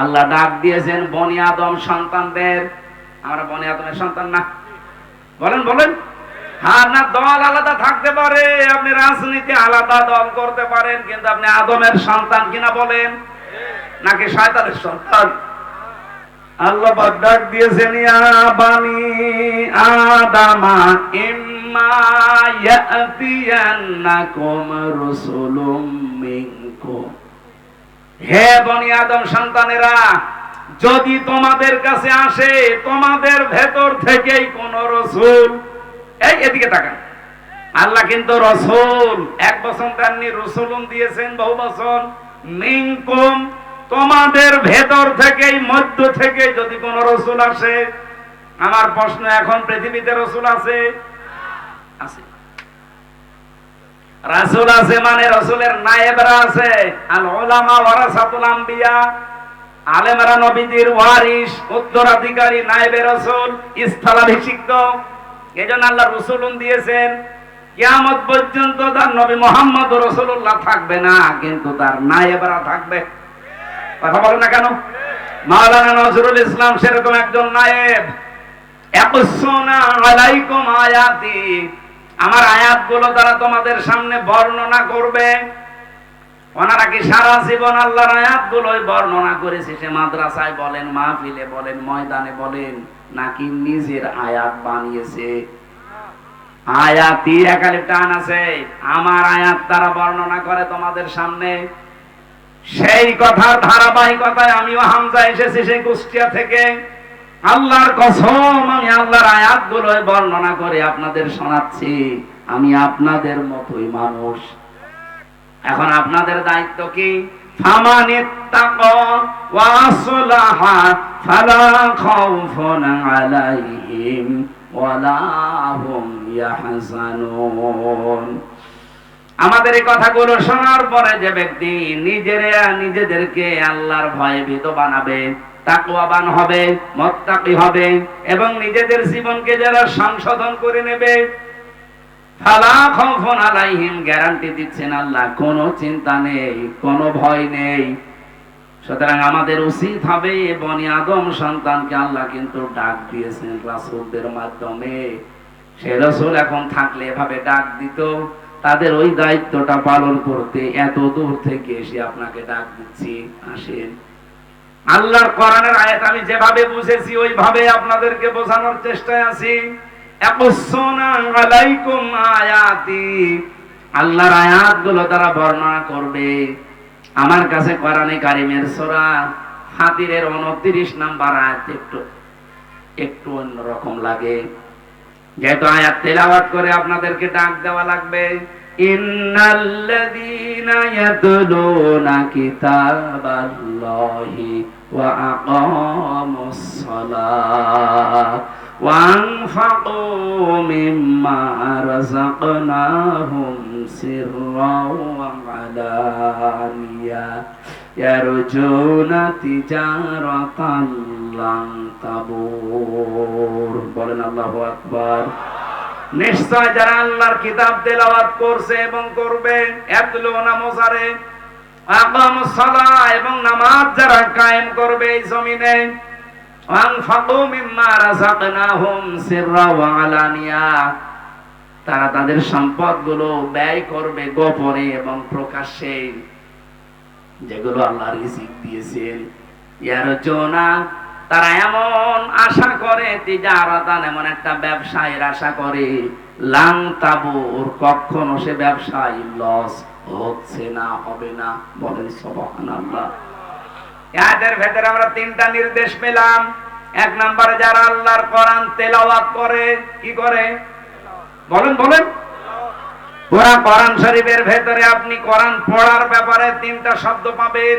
আল্লাহ ডাক দিয়েছেন বনি আদম সন্তানদের। আমরা বনি আদমের সন্তান না। বলেন বলেন। হ্যাঁ না দল আলাদা থাকতে পারে, আপনি রাজনীতি আলাদা দল করতে পারেন, কিন্তু আপনি আদমের সন্তান কিনা বলেন? নাকি শয়তানের সন্তান? আল্লাহ ডাক দিয়েছেন বানি আদামা, ইম্মা ইয়াতিয়ান্নাকুম রুসুলুম মিনকুম। হে বনি আদম সন্তানেরা, যদি তোমাদের কাছে আসে, তোমাদের ভেতর থেকেই কোন রসুল। এই, এদিকে তাকান। আল্লাহ কিন্তু রসুল। এক বছর দেননি, রসুলুন দিয়েছেন বহু বছর মিনকুম, তোমাদের ভেতর থেকেই, মধ্য থেকে যদি কোন রসুল আসে, আমার প্রশ্ন এখন পৃথিবীতে রসুল আছে? আছে। রাসূল আছে মানে রসুলের নায়েবরা আছে। আল উলামা ওয়ারাসাতুল আম্বিয়া। আলেমরা নবীজির ওয়ারিস উত্তরাধিকারী, নায়েবে রসুল, স্থলাভিষিক্ত। এজন্য আল্লাহ রসুলুন দিয়েছেন, কিয়ামত পর্যন্ত তার নবী মোহাম্মদ রসুল্লাহ থাকবে না, কিন্তু তার নায়েবরা থাকবে। কথা বলে না কেন? মাওলানা নজরুল ইসলাম সেরকম একজন নায়েব। ইয়াকুসুনা আলাইকুম আয়াতি। আমার আয়াতগুলো তারা তোমাদের সামনে বর্ণনা করবে, ওনারা কি সারা জীবন আল্লাহর আয়াতগুলোই বর্ণনা করেছে? সে মাদ্রাসায় বলেন, মাহফিলে বলেন, ময়দানে বলেন, নাকি নিজের আয়াত বানিয়েছে? আয়াতি একালে টান আছে। আমার আয়াত তারা বর্ণনা করে তোমাদের সামনে। সেই কথার ধারাবাহিকতায় আমিও হামজা এসেছি সেই কুষ্টিয়া থেকে। আল্লাহর কসম, আমি আল্লাহর আয়াতগুলো বর্ণনা করে আপনাদের শোনাচ্ছি। আমি আপনাদের মতোই মানুষ। এখন আপনাদের দায়িত্ব কি? আমাদের এই কথাগুলো শোনার পরে যে ব্যক্তি নিজেরা নিজেদেরকে আল্লাহর ভয়ে ভীত বানাবে তাকওয়াবান হবে, মুত্তাকি হবে এবং নিজেদের জীবনকে যারা সংশোধন করে নেবে গ্যারান্টি দিচ্ছেন আল্লাহ, কোনো চিন্তা নেই, কোনো ভয় নেই। সুতরাং আমাদের উচিত হবে বনি আদম সন্তানকে আল্লাহ কিন্তু ডাক দিয়েছেন রাসূলদের মাধ্যমে। সে রসুল এখন থাকলে এভাবে ডাক দিত, তাদের ওই দায়িত্বটা পালন করতে এত দূর থেকে এসে আপনাকে ডাক দিচ্ছি, আসেন। আল্লাহর কোরআনের আয়াত আমি যেভাবে বুঝেছি, ওইভাবে আপনাদেরকে বোঝানোর চেষ্টায় আছি। আলাইকুম আয়াতি। আল্লাহর আয়াতগুলো তারা বর্ণনা করবে। আমার কাছে কোরআনে কারিমের সূরা ফাতিরের 29 নাম্বার আয়াত একটু একটু অন্যরকম লাগে। যেহেতু আয়াত তেলাওয়াত করে আপনাদেরকে ডাক দেওয়া লাগবে ইয়াতলুনা কিতাবাল্লাহি ওয়া আকামুস সালাহ ওয়া আনফাকু মিম্মা রাযাকনাহুম সিররাও ওয়া আলানিয়া। ইয়ারজুনা তিজারাতান লান তাবুর। বলেন আল্লাহু আকবার। নিশ্চয় যারা আল্লাহর কিতাব তেলাওয়াত করছে এবং করবে এতলুনা মোসারে আকামুস সালাহ এবং নামাজ যারা কায়েম করবে এই জমিনে, আনফাকু মিম্মা রাযাকনাহুম সিররা ওয়া আলানিয়া, তারা তাদের সম্পদগুলো ব্যয় করবে গোপনে এবং প্রকাশ্যে, যেগুলো আল্লাহ রিজিক দিয়েছেন। ইয়ার জোনা তারা এমন আশা করে তিজারাতান এমন একটা ব্যবসায়ের আশা করে লাং তাবুর, কখনো সে ব্যবসায় লস হচ্ছে না, হবে না। বলেন সুবহানাল্লাহ। এদের ভেতরে আমরা তিনটা নির্দেশ পেলাম। এক নম্বরে যারা আল্লাহর কোরআন তেলাওয়াত করে, কি করে? বলেন বলেন। কোরআন শরীফের ভেতরে আপনি কোরআন পড়ার ব্যাপারে তিনটা শব্দ পাবেন।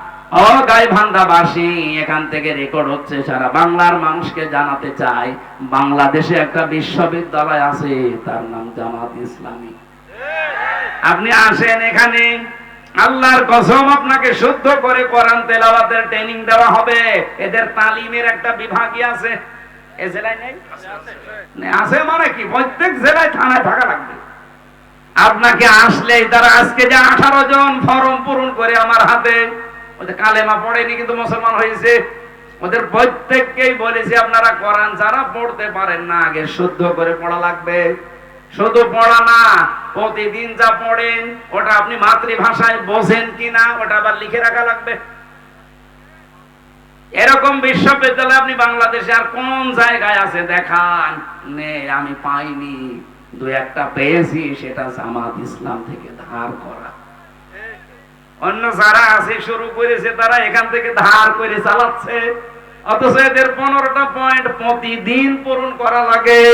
ও গাইবান্ধাবাসী এখান থেকে রেকর্ড হচ্ছে, সারা বাংলার মানুষকে জানাতে চাই। বাংলাদেশে একটা বিশ্ববিদ্যালয় আছে, তার নাম জামাত ইসলামী। আপনি আসেন এখানে। আল্লাহর কসম আপনাকে শুদ্ধ করে কোরআন তেলাওয়াতের ট্রেনিং দেওয়া হবে। এদের তালিমের একটা বিভাগই আছে। এ জেলায় নেই? আছে মানে কি? প্রত্যেক জেলায় থানায় থাকা লাগবে। আপনাকে আসলেই তারা আজকে যে আঠারো জন ফর্ম পূরণ করে আমার হাতে ওদের কালেমা পড়েনি কিন্তু মুসলমান হয়েছে। ওদের প্রত্যেককেই বলেছি, আপনারা কোরআন যারা পড়তে পারেন না, আগে শুদ্ধ করে পড়া লাগবে। শুধু পড়া না, প্রতিদিন যা পড়েন, ওটা আপনি মাতৃভাষায় বোঝেন কিনা, ওটা আবার লিখে রাখা লাগবে। এরকম বিশ্ববিদ্যালয় আপনি বাংলাদেশে আর কোন জায়গায় আছে দেখান? নে, আমি পাইনি। দু একটা পেয়েছি, সেটা জামাত ইসলাম থেকে ধার করা। অন্য যারা আছে, শুরু করেছে তারা এখান থেকে ধার করে চালাচ্ছে। অথচ এদের পনেরোটা পয়েন্ট প্রতিদিন পূরণ করা লাগে।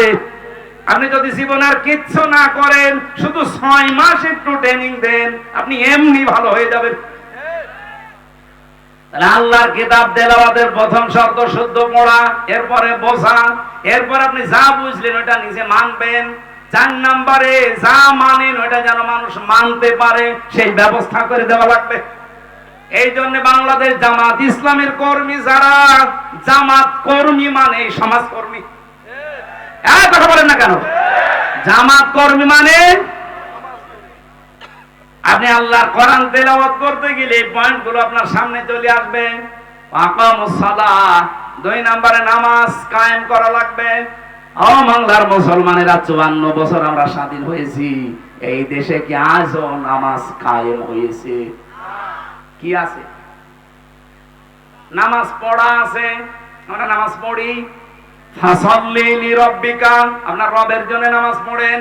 আপনি যদি জীবনে আর কিচ্ছু না করেন, শুধু ছয় মাস একটু ট্রেনিং দেন, আপনি এমনি ভালো হয়ে যাবেন। আল্লাহর কিতাব তেলাওয়াতের প্রথম শব্দ শুদ্ধ পড়া, এরপরে বোঝা, এরপর আপনি যা বুঝলেন ওটা নিজে মানবেন। চার নাম্বারে যা মানেন ওটা যেন মানুষ মানতে পারে, সেই ব্যবস্থা করে দেওয়া লাগবে। এই জন্য বাংলাদেশ জামাত ইসলামের কর্মী যারা, জামাত কর্মী মানে সমাজ কর্মী কথা বলেন না কেন? জামাত কর্মী মানে আপনি আল্লাহর কোরআন তেলাওয়াত করতে গেলে পয়েন্টগুলো আপনার সামনে চলে আসবে। দুই নম্বরে নামাজ কায়েম করা লাগবে। বাংলার মুসলমানেরা চুয়ান্ন বছর আমরা স্বাধীন হয়েছি। এই দেশে কি আজও নামাজ কায়েম হয়েছে? কি আছে? নামাজ পড়া আছে। আমরা নামাজ পড়ি। আপনার রবের জন্য নামাজ পড়েন।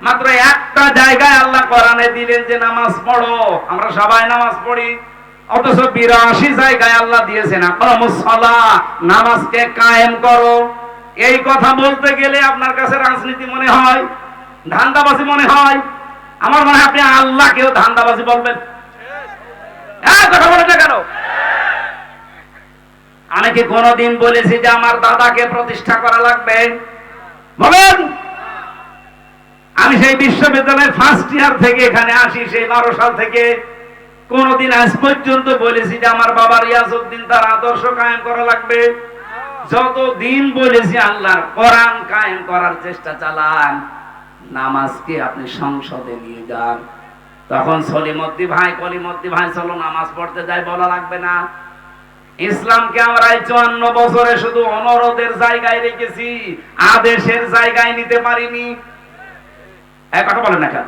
মাত্র একটা জায়গায় আল্লাহ কোরআনে দিলেন যে নামাজ পড়ো। আমরা সবাই নামাজ পড়ি। অথচ বিরাশি জায়গায় আল্লাহ দিয়েছেন নামাজকে কায়েম করো। এই কথা বলতে গেলে আপনার কাছে রাজনীতি মনে হয়, ধান্দাবাজি মনে হয়? আমার মনে হয় আপনি আল্লাহকেও ধান্দাবাজি বলবেন। কথা কেন? আমি কি বলেছি যে আমার দাদাকে প্রতিষ্ঠা করা লাগবে? বলেন! আমি সেই বিশ্ববিদ্যালয়ের ফার্স্ট ইয়ার থেকে এখানে আসি, সেই বারো সাল থেকে। কোনদিন আজ পর্যন্ত বলেছি যে আমার বাবার ইয়াজউদ্দিন তার আদর্শ কায়েম করা লাগবে। যত দিন বলেছি আল্লাহর কোরআন কায়েম করার চেষ্টা চালান, নামাজকে আপনি সংসদে নিয়ে যান। তখন সলিমদ্দি ভাই কলিমদ্দি ভাই, চলো নামাজ পড়তে যাই, বলা লাগবে না। ইসলামকে আমরা এই চুয়ান্ন বছরে শুধু জায়গায় রেখেছি, আদেশের জায়গায় নিতে পারিনি। কথা বলেন না কেন?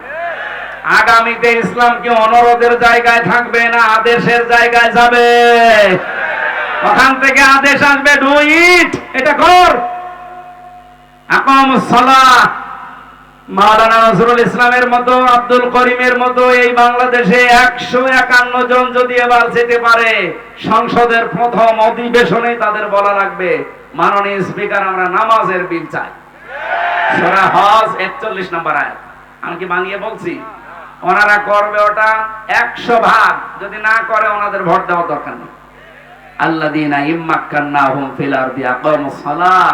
আগামীতে ইসলাম কি অনুরোধের জায়গায় থাকবে না আদেশের জায়গায় যাবে? ওখান থেকে আদেশ আসবে ডু ইট। এটা কর। আকাম মাওলানা নজরুল ইসলামের মতো, আব্দুল করিমের মতো এই বাংলাদেশে একশো একান্ন জন যদি এবার যেতে পারে, সংসদের প্রথম অধিবেশনে তাদের বলা লাগবে, মাননীয় স্পিকার, আমরা নামাজের বিল চাই। হজ একচল্লিশ নম্বর আয়াত। আমি কি বানিয়ে বলছি? ওনারা করবে ওটা একশো ভাগ। যদি না করে, ওনাদের ভোট দেওয়া দরকার নেই। আল্লাদিনা ইম্মাক্কান্নাহুম ফিল আরদি আকামুস সালাহ।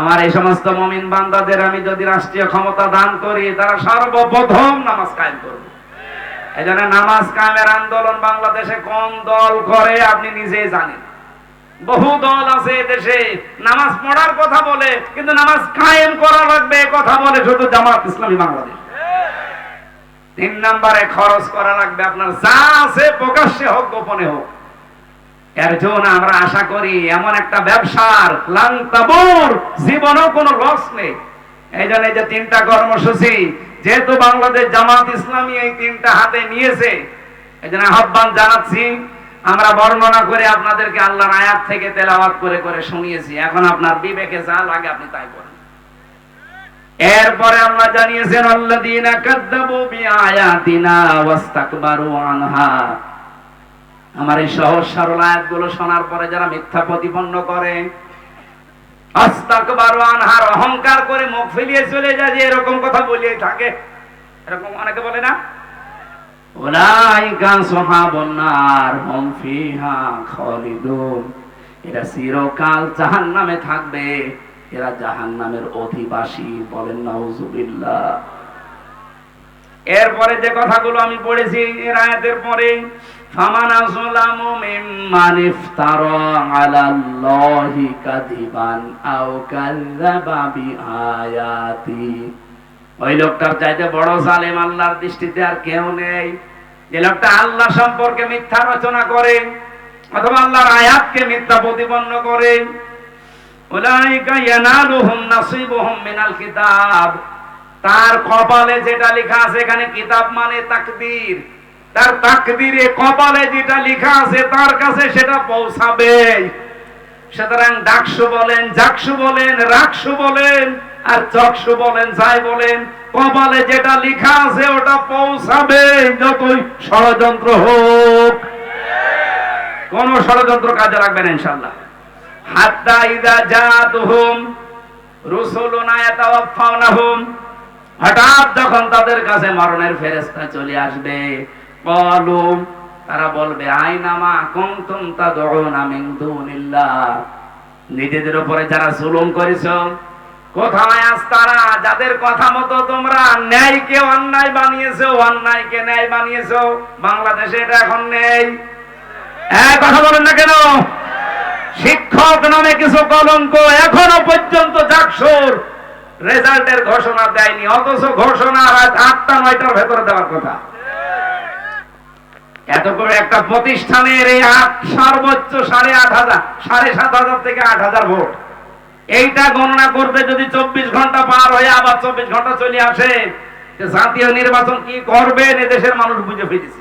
আমার এই সমস্ত মমিন বান্দাদের আমি যদি রাষ্ট্রীয় ক্ষমতা দান করি, তারা সর্বপ্রথম নামাজ কায়েম করবে। এই জন্য নামাজ কায়েমের আন্দোলন বাংলাদেশে কোন দল করে আপনি নিজেই জানেন। বহু দল আছে দেশে, নামাজ পড়ার কথা বলে, কিন্তু নামাজ কায়েম করা লাগবে কথা বলে শুধু জামাত ইসলামী বাংলাদেশ। তিন নম্বরে খরচ করা লাগবে, আপনার যা আছে প্রকাশ্যে হোক, গোপনে হোক। এর জন্য আমরা আশা করি এমন একটা ব্যবসার লাংতাবুর জীবনেও কোনো লস নেই। এই জন্য যে তিনটা কর্মসূচি, যেহেতু বাংলাদেশ জামাত ইসলামী এই তিনটা হাতে নিয়েছে এই জন্য আহ্বান জানাচ্ছি, আমরা বর্ণনা করে আপনাদেরকে আল্লাহর আয়াত থেকে তেলাওয়াত করে করে শুনিয়েছি। এখন আপনার বিবেকে যা লাগে আপনি তাই করেন। এরপরে আল্লাহ জানিয়েছেন আল্লাহ আল্লাযীনা কাযযাবু বিআয়াতিনা ওয়াস্তাকবারু আনহা। আমার এই সহজ সরল আয়াতগুলো শোনার পরে যারা মিথ্যা প্রতিপন্ন করে আনহার অহংকার করে মুখ ফেলিয়ে চলে যায় যে এরকম কথা বলিয়ে থাকে। এরকম অনেকে বলে না? অধিবাসী বলেন এরপরে যে কথাগুলো আমি পড়েছি, এর আয়াতের পরে আল্লাহ সম্পর্কে মিথ্যা রচনা করে অথবা আল্লাহর আয়াতকে মিথ্যা প্রতিপন্ন করে। মিনাল কিতাব। তার কপালে যেটা লেখা আছে এখানে কিতাব মানে তাকদীর তার তাকদীরে কপালে যেটা লেখা আছে, তার কাছে সেটা পৌঁছাবে। সুতরাং ডাকসু বলেন, জাকসু বলেন, রাকসু বলেন, আর চকসু বলেন, যাই বলেন, কপালে যেটা লেখা আছে ওটা পৌঁছাবে, যতই ষড়যন্ত্র হোক। কোন ষড়যন্ত্র কাজে রাখবেন ইনশাল্লাহ হাত্তা ইদা জাতুহুম রুসুলুনা ইয়াতাওয়াফাউনাহুম হঠাৎ যখন তাদের কাছে মরণের ফেরেশতা চলে আসবে বলু তারা বলবে, আইনামা কুনতুম তাদউনা মিন দুনিল্লাহ। নিজেদের উপরে যারা জুলুম করেছ, কোথায় আজ তারা? যাদের কথা মতো তোমরা ন্যায়কে অন্যায় বানিয়েছো, অন্যায়কে ন্যায় বানিয়েছো, বাংলাদেশে এটা এখন নেই। এক কথা বলেন না কেন? শিক্ষক নামে কিছু কলঙ্ক এখনও পর্যন্ত জাকসুর। রেজাল্টের ঘোষণা দেয়নি, অথচ ঘোষণা আটটা, নয়টার ভেতরে দেওয়ার কথা। এত করে একটা প্রতিষ্ঠানের এই সর্বোচ্চ সাড়ে আট হাজার, সাড়ে সাত হাজার থেকে আট হাজার ভোট। এইটা গণনা করতে যদি চব্বিশ ঘণ্টা পার হয়ে আবার চব্বিশ ঘণ্টা চলে আসে জাতীয় নির্বাচন কি করবেন এদেশের মানুষ বুঝে ফেলেছে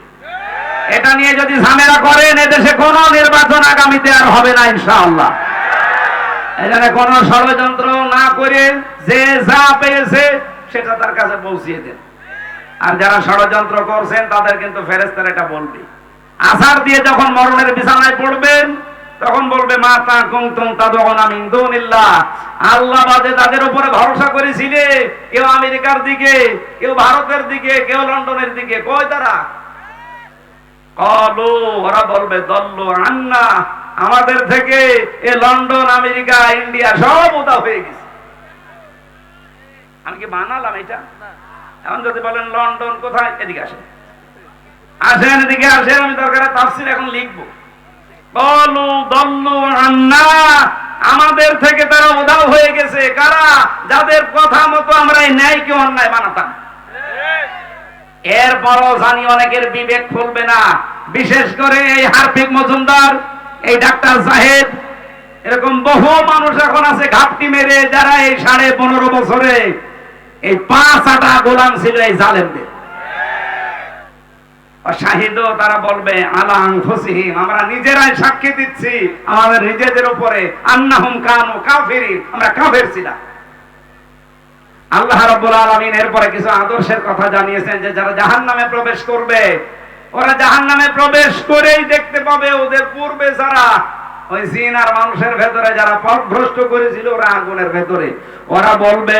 এটা নিয়ে যদি ঝামেলা করেন এদেশে কোন নির্বাচন আগামীতে আর হবে না, ইনশাআল্লাহ। এখানে কোন ষড়যন্ত্র না করে যে যা পেয়েছে, সেটা তার কাছে পৌঁছিয়ে দেন। আর যারা ষড়যন্ত্র করছেন, তাদের কিন্তু ফেরেস্তার এটা বলবে। আসার দিয়ে যখন মরণের বিছানায় পড়বেন, তখন বলবে, মা তা কুমতুম তাদউনা মিন দুনিল্লাহ। আল্লাহ বাদে তাদের উপরে ভরসা করেছিলে, কেউ আমেরিকার দিকে, কেউ ভারতের দিকে, কেউ লন্ডনের দিকে। কই তারা? কলু, ওরা বলবে, দল্লু আন্না, আমাদের থেকে এ লন্ডন, আমেরিকা, ইন্ডিয়া সব উদা হয়ে গেছে। আমি কি বানালাম এটা? এখন যদি বলেন লন্ডন কোথায়, এদিকে আসেন। আসেন, এদিকে আসেন, আমি দরকার তাফসির এখন লিখব। বলু দল্লু আন্না, আমাদের থেকে তারা উধাও হয়ে গেছে। কারা? যাদের কথা মতো আমরা এই ন্যায়কে অন্যায় বানাতাম এরপরও জানি অনেকের বিবেক খুলবে না। বিশেষ করে এই হার্পিক মজুমদার, এই ডাক্তার জাহেদ এরকম বহু মানুষ এখন আছে ঘাপটি মেরে, যারা এই সাড়ে পনেরো বছরে এই পাঁচ আটা গোলাম ছিল এই জালেমদের। শাহিদ তারা বলবে, আলাং ফসিহিম, আমরা নিজেরাই সাক্ষী দিচ্ছি, আমাদের নিজেদের উপরে, আন্নাহুম কানু কাফিরি আমরা কাফের ছিলাম। আল্লাহ রাব্বুল আলামিন এরপরে কিছু আদর্শের কথা জানিয়েছেন যে, যারা জাহান্নামে প্রবেশ করবে, ওরা জাহান্নামে প্রবেশ করেই দেখতে পাবে ওদের পূর্বে যারা, ওই জিন আর মানুষের ভেতরে যারা পথভ্রষ্ট করেছিল, ওরা আগুনের ভেতরে। ওরা বলবে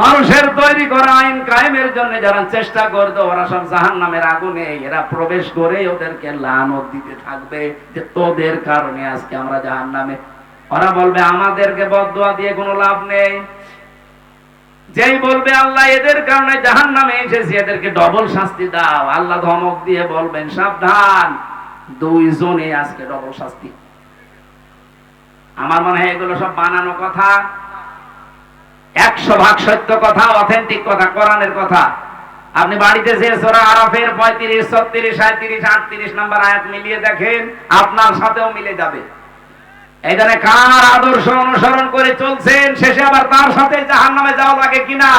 মানুষের তৈরি করা আইন কায়েমের জন্য যারা চেষ্টা করতো, ওরা সব জাহান নামের আগুনে, এরা প্রবেশ করে ওদেরকে লানত দিতে থাকবে যে তোদের কারণে আজকে আমরা জাহান নামে ওরা বলবে, আমাদেরকে বদুয়া দিয়ে কোনো লাভ নেই। যেই বলবে, আল্লাহ এদের কারণে জাহান নামে এসেছি, এদেরকে ডবল শাস্তি দাও। আল্লাহ ধমক দিয়ে বলবেন, সাবধান, দুইজনে আজকে ডবল শাস্তি। আমার মনে হয় এগুলো সব বানানো কথা। একশো ভাগ সত্য কথা, অথেন্টিক কথা, কোরআনের কথা। আপনি বাড়িতে যে সোরা আরাফের পঁয়ত্রিশ, ছত্রিশ সাঁত্রিশ আটত্রিশ নাম্বার আয়াত মিলিয়ে দেখেন, আপনার সাথেও মিলে যাবে। এখানে কার আদর্শ অনুসরণ করে চলছেন, শেষে আবার তার সাথে জাহান নামে যাওয়া লাগে কিনা?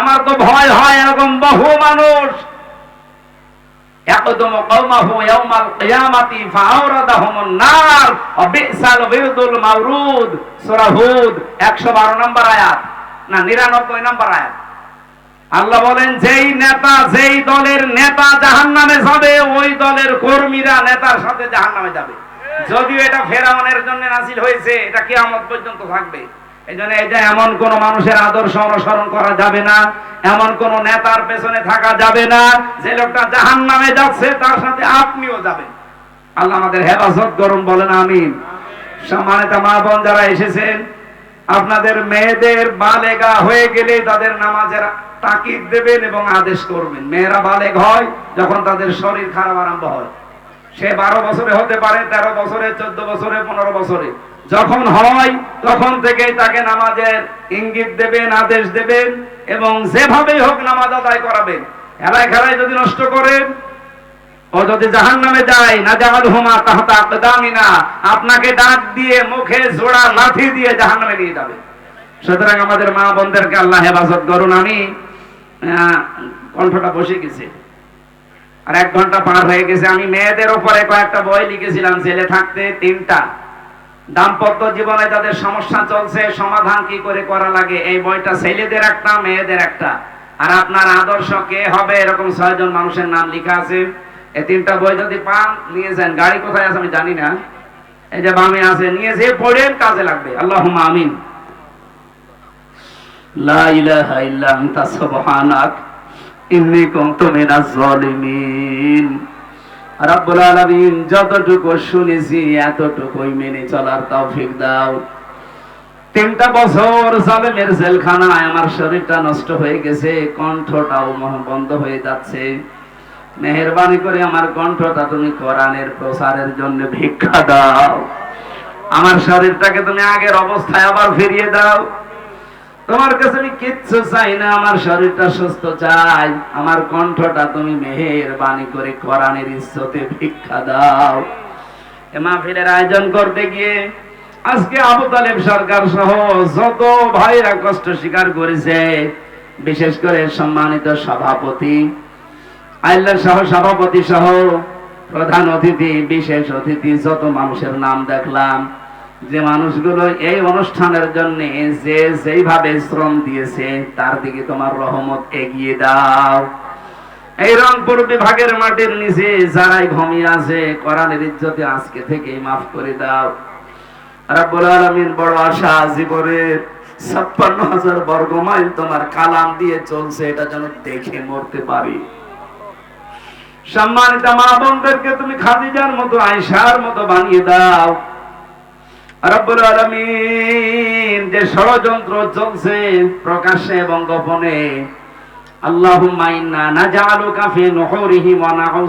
আমার তো ভয় হয় এরকম বহু মানুষ। একদম কওমাহু ইয়াউমাল কিয়ামাতি ফাআরাদাহুম নার ওয়া বিসাল বিরদুল মাউরুদ, সূরা হুদ 112 নম্বর আয়াত। না 99 নম্বর আয়াত। আল্লাহ বলেন, যেই নেতা, যেই দলের নেতা জাহান্নামে যাবে, ওই দলের কর্মীরা নেতার সাথে জাহান্নামে যাবে। যদিও এটা ফেরাউনের জন্য নাসিল হয়েছে, এটা কিয়ামত পর্যন্ত থাকবে। এই জন্য এটা এমন কোন মানুষের আদর্শ অনুসরণ করা যাবে না, এমন কোন নেতার পেছনে থাকা যাবে না, যে লোকটা জাহান নামে যাচ্ছে, তার সাথে আপনিও যাবেন। আল্লাহ আমাদের হেফাজত করুন, বলেন আমিন। সম্মানিত মা বোন যারা এসেছেন আপনাদের মেয়েদের বালেগা হয়ে গেলে তাদের নামাজের তাকিদ দেবেন এবং আদেশ করবেন। মেয়েরা বালেগ হয় যখন তাদের শরীর খারাপ আরম্ভ হয়। সে বারো বছরে হতে পারে, তেরো বছরে, চোদ্দ বছরে, পনেরো বছরে। যখন হয়, তখন থেকেই তাকে নামাজের ইঙ্গিত দেবেন, আদেশ দেবেন এবং যেভাবেই হোক নামাজ আদায় করাবেন। খেলায় খেলায় যদি নষ্ট করেন ও যদি জাহান নামে যায় না জাহাল হুমা তাহতা না আপনাকে ডাক দিয়ে মুখে জোড়া লাঠি দিয়ে জাহান নামে নিয়ে যাবে। সুতরাং আমাদের মা বোনদেরকে আল্লাহ হেফাজত করুন, আমি কণ্ঠটা বসে গেছে। আর এক ঘণ্টা পার হয়ে গেছে, আমি মেয়েদের উপরে কয়েকটা বই লিখেছিলাম, ছেলে থাকতে তিনটা। দাম্পত্য জীবনে যাদের সমস্যা চলছে, সমাধান কি করে করা লাগে? এই বইটা ছেলেদের একটা, মেয়েদের একটা। আর আপনার আদর্শ কে হবে? এরকম ছয়জন মানুষের নাম লেখা আছে। এই তিনটা বই যদি পান, নিয়ে যান। গাড়ি কোথায় আছে আমি জানি না। এই যে বামে আছে, নিয়ে যে পড়েন, কাজে লাগবে। আল্লাহ আমিন। লা ইলাহা ইল্লা আনতা, সুবহানাক। ইন্নী কুনতু মিনাজ জালিমিন আলামিন, যতটুকু শুনেছি, এতটুকুই মেনে চলার তৌফিক দাও। তিনটা বছর জালেমের জেলখানায় আমার শরীরটা নষ্ট হয়ে গেছে, কণ্ঠটাও বন্ধ হয়ে যাচ্ছে। মেহেরবানি করে আমার কণ্ঠটা তুমি কোরআনের প্রসারের জন্য ভিক্ষা দাও। আমার শরীরটাকে তুমি আগের অবস্থায় আবার ফিরিয়ে দাও। তোমার কাছে আমি কিচ্ছু চাই না, আমার শরীরটা সুস্থ চাই। আমার কণ্ঠটা তুমি মেহের বাণী করে কোরআনের ইজ্জতে ভিক্ষা দাও। এ মাহফিলের আয়োজন করতে গিয়ে আজকে আবু তালেব সরকার সহ যত ভাইরা কষ্ট স্বীকার করেছে, বিশেষ করে সম্মানিত সভাপতি আইলার সহ সভাপতি সহ প্রধান অতিথি, বিশেষ অতিথি, যত মানুষের নাম দেখলাম। যে মানুষগুলো এই অনুষ্ঠানের জন্য যে যেইভাবে শ্রম দিয়েছে, তার দিকে তোমার রহমত এগিয়ে দাও। এই রংপুর বিভাগের মাটির নিচে যারাই ঘুমিয়ে আছে, কোরআনের ইজ্জতে আজকে থেকেই মাফ করে দাও। রাব্বুল আলামিন, বড় আশা জীবনের ছাপ্পান্ন হাজার বর্গ মাইল তোমার কালাম দিয়ে চলছে, এটা যেন দেখে মরতে পারি। সম্মানিত মা বোনদেরকে তুমি খাদিজার মতো আয়সার মতো বানিয়ে দাও। রব্বুল আলমিন যে ষড়যন্ত্র চলছে প্রকাশ্যে এবং গোপনে আল্লাহ ইন্না না জালু নুহুরিহিম নহরিহি নাউযু